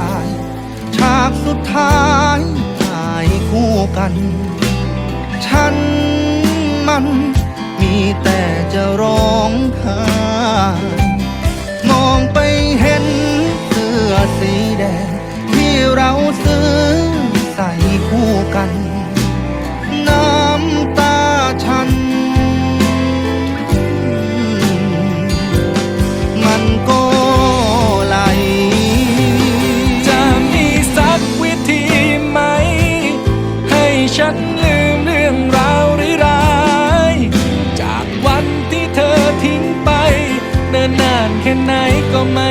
ายฉากสุดท้ายถ่ายคู่กัน ฉันมันมีแต่จะรอ นานแค่ไหนก็ไม่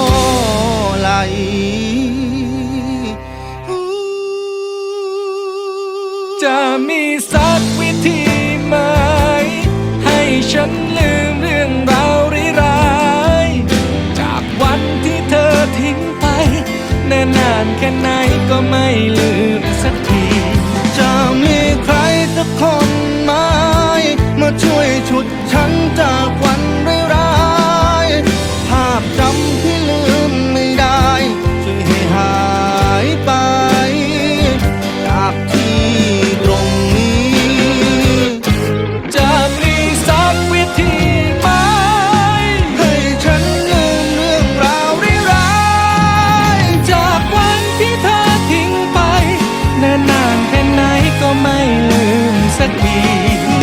จะมีสักวิธีไหม ให้ฉัน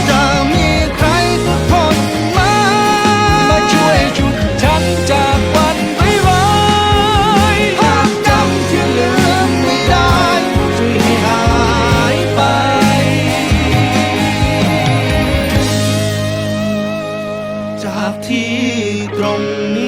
จะมีใครสักคนไหมาช่วยฉุดฉันจากวันร้ายๆภาพจำที่ลืมไม่ได้ช่วยให้หายไป จากที่ตรงนี้